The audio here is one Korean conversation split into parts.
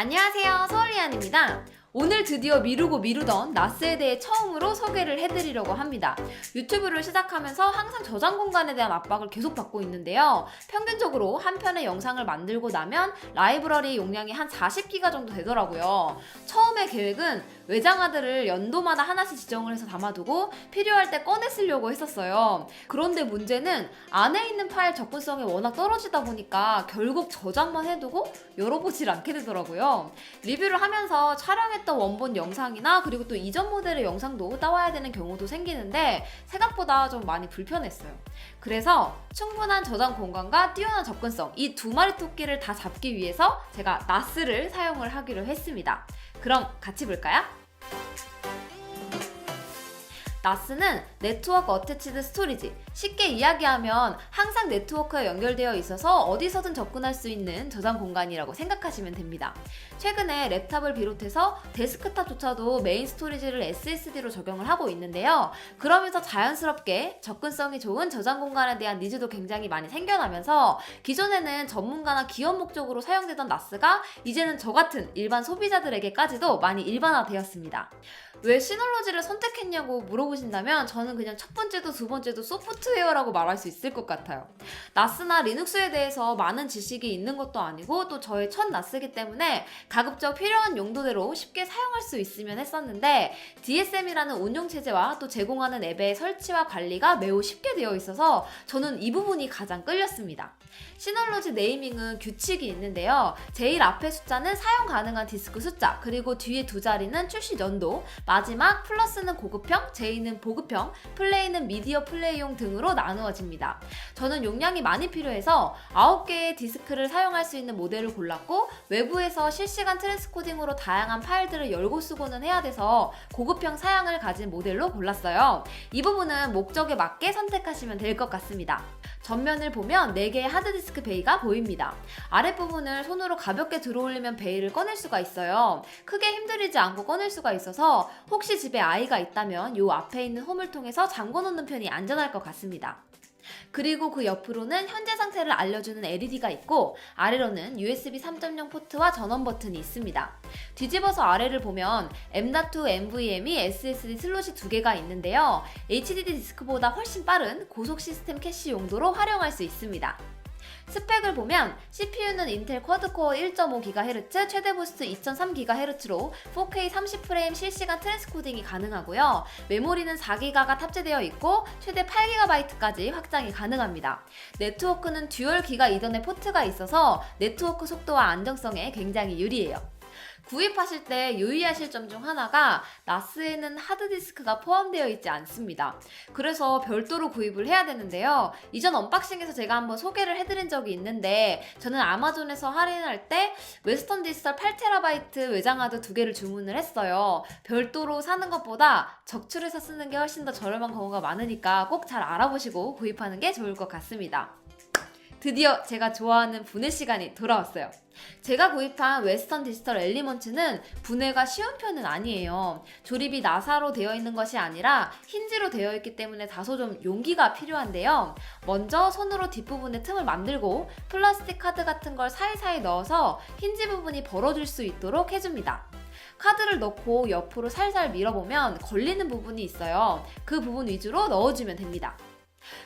안녕하세요. 서울리안입니다. 오늘 드디어 미루고 미루던 나스에 대해 처음으로 소개를 해드리려고 합니다. 유튜브를 시작하면서 항상 저장 공간에 대한 압박을 계속 받고 있는데요. 평균적으로 한 편의 영상을 만들고 나면 라이브러리 용량이 한 40기가 정도 되더라고요. 처음에 계획은 외장하드를 연도마다 하나씩 지정을 해서 담아두고 필요할 때 꺼내 쓰려고 했었어요. 그런데 문제는 안에 있는 파일 접근성이 워낙 떨어지다 보니까 결국 저장만 해두고 열어보질 않게 되더라고요. 리뷰를 하면서 촬영 했던 원본 영상이나 그리고 또 이전 모델의 영상도 따와야 되는 경우도 생기는데 생각보다 좀 많이 불편했어요. 그래서 충분한 저장 공간과 뛰어난 접근성 이 두 마리 토끼를 다 잡기 위해서 제가 나스를 사용을 하기로 했습니다. 그럼 같이 볼까요? 나스는 네트워크 어태치드 스토리지. 쉽게 이야기하면 항상 네트워크에 연결되어 있어서 어디서든 접근할 수 있는 저장 공간이라고 생각하시면 됩니다. 최근에 랩탑을 비롯해서 데스크탑조차도 메인 스토리지를 SSD로 적용을 하고 있는데요. 그러면서 자연스럽게 접근성이 좋은 저장 공간에 대한 니즈도 굉장히 많이 생겨나면서 기존에는 전문가나 기업 목적으로 사용되던 나스가 이제는 저 같은 일반 소비자들에게까지도 많이 일반화되었습니다. 왜 시놀로지를 선택했냐고 물어보 신다면 저는 그냥 첫 번째도 두 번째도 소프트웨어라고 말할 수 있을 것 같아요. 나스나 리눅스에 대해서 많은 지식이 있는 것도 아니고 또 저의 첫 나스기 때문에 가급적 필요한 용도대로 쉽게 사용할 수 있으면 했었는데 DSM이라는 운용 체제와 또 제공하는 앱의 설치와 관리가 매우 쉽게 되어 있어서 저는 이 부분이 가장 끌렸습니다. 시널로지 네이밍은 규칙이 있는데요. 제일 앞에 숫자는 사용 가능한 디스크 숫자, 그리고 뒤에 두 자리는 출시 연도, 마지막 플러스는 고급형, J는 보급형, 플레이는 미디어 플레이용 등으로 나누어집니다. 저는 용량이 많이 필요해서 9개의 디스크를 사용할 수 있는 모델을 골랐고 외부에서 실시간 트랜스코딩으로 다양한 파일들을 열고 쓰고는 해야 돼서 고급형 사양을 가진 모델로 골랐어요. 이 부분은 목적에 맞게 선택하시면 될 것 같습니다. 전면을 보면 4개의 하드디스크 베이가 보입니다. 아랫부분을 손으로 가볍게 들어올리면 베이를 꺼낼 수가 있어요. 크게 힘들이지 않고 꺼낼 수가 있어서 혹시 집에 아이가 있다면 이 앞에 있는 홈을 통해서 잠궈 놓는 편이 안전할 것 같습니다. 그리고 그 옆으로는 현재 상태를 알려주는 LED가 있고 아래로는 USB 3.0 포트와 전원 버튼이 있습니다. 뒤집어서 아래를 보면 M.2 NVMe SSD 슬롯이 두 개가 있는데요. HDD 디스크보다 훨씬 빠른 고속 시스템 캐시 용도로 활용할 수 있습니다. 스펙을 보면 CPU는 인텔 쿼드코어 1.5GHz, 최대 부스트 2.3GHz로 4K 30프레임 실시간 트랜스코딩이 가능하고요. 메모리는 4기가가 탑재되어 있고 최대 8GB까지 확장이 가능합니다. 네트워크는 듀얼 기가 이전의 포트가 있어서 네트워크 속도와 안정성에 굉장히 유리해요. 구입하실 때 유의하실 점 중 하나가 나스에는 하드디스크가 포함되어 있지 않습니다. 그래서 별도로 구입을 해야 되는데요. 이전 언박싱에서 제가 한번 소개를 해드린 적이 있는데 저는 아마존에서 할인할 때 웨스턴 디지털 8TB 외장하드 두 개를 주문을 했어요. 별도로 사는 것보다 적출해서 쓰는 게 훨씬 더 저렴한 경우가 많으니까 꼭 잘 알아보시고 구입하는 게 좋을 것 같습니다. 드디어 제가 좋아하는 분해 시간이 돌아왔어요. 제가 구입한 웨스턴 디지털 엘리먼츠는 분해가 쉬운 편은 아니에요. 조립이 나사로 되어 있는 것이 아니라 힌지로 되어 있기 때문에 다소 좀 용기가 필요한데요. 먼저 손으로 뒷부분에 틈을 만들고 플라스틱 카드 같은 걸 사이사이 넣어서 힌지 부분이 벌어질 수 있도록 해줍니다. 카드를 넣고 옆으로 살살 밀어보면 걸리는 부분이 있어요. 그 부분 위주로 넣어주면 됩니다.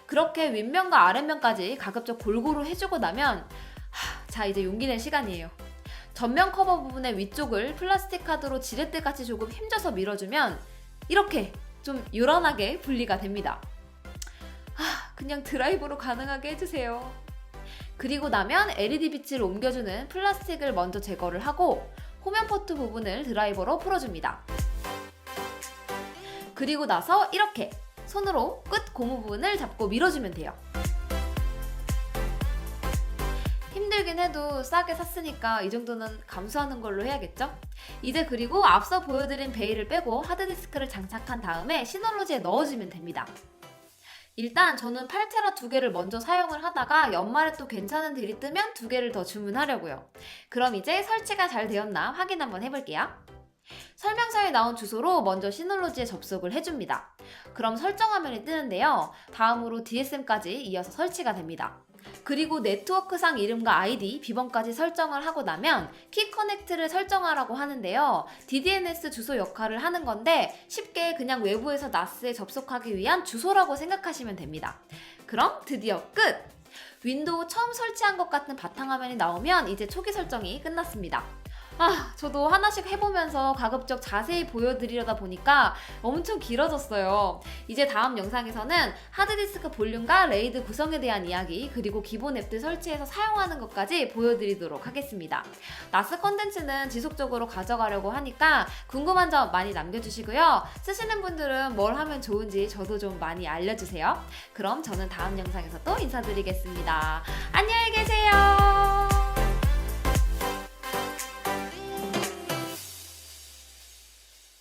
그렇게 윗면과 아랫면까지 가급적 골고루 해주고 나면 하, 자 이제 용기 낼 시간이에요. 전면 커버 부분의 위쪽을 플라스틱 카드로 지렛대 같이 조금 힘줘서 밀어주면 이렇게 좀 유연하게 분리가 됩니다. 하, 그냥 드라이브로 가능하게 해주세요. 그리고 나면 LED 빛을 옮겨주는 플라스틱을 먼저 제거를 하고 호면 포트 부분을 드라이버로 풀어줍니다. 그리고 나서 이렇게 손으로 끝 고무 부분을 잡고 밀어주면 돼요. 힘들긴 해도 싸게 샀으니까 이 정도는 감수하는 걸로 해야겠죠? 이제 그리고 앞서 보여드린 베일을 빼고 하드디스크를 장착한 다음에 시널로지에 넣어주면 됩니다. 일단 저는 8테라 두 개를 먼저 사용을 하다가 연말에 또 괜찮은 딜이 뜨면 두 개를 더 주문하려고요. 그럼 이제 설치가 잘 되었나 확인 한번 해볼게요. 설명서에 나온 주소로 먼저 시놀로지에 접속을 해줍니다. 그럼 설정 화면이 뜨는데요. 다음으로 DSM까지 이어서 설치가 됩니다. 그리고 네트워크상 이름과 아이디, 비번까지 설정을 하고 나면 키 커넥트를 설정하라고 하는데요. DDNS 주소 역할을 하는 건데 쉽게 그냥 외부에서 나스에 접속하기 위한 주소라고 생각하시면 됩니다. 그럼 드디어 끝! 윈도우 처음 설치한 것 같은 바탕화면이 나오면 이제 초기 설정이 끝났습니다. 아, 저도 하나씩 해보면서 가급적 자세히 보여드리려다 보니까 엄청 길어졌어요. 이제 다음 영상에서는 하드디스크 볼륨과 레이드 구성에 대한 이야기, 그리고 기본 앱들 설치해서 사용하는 것까지 보여드리도록 하겠습니다. 나스 컨텐츠는 지속적으로 가져가려고 하니까 궁금한 점 많이 남겨주시고요. 쓰시는 분들은 뭘 하면 좋은지 저도 좀 많이 알려주세요. 그럼 저는 다음 영상에서 또 인사드리겠습니다. 안녕히 계세요.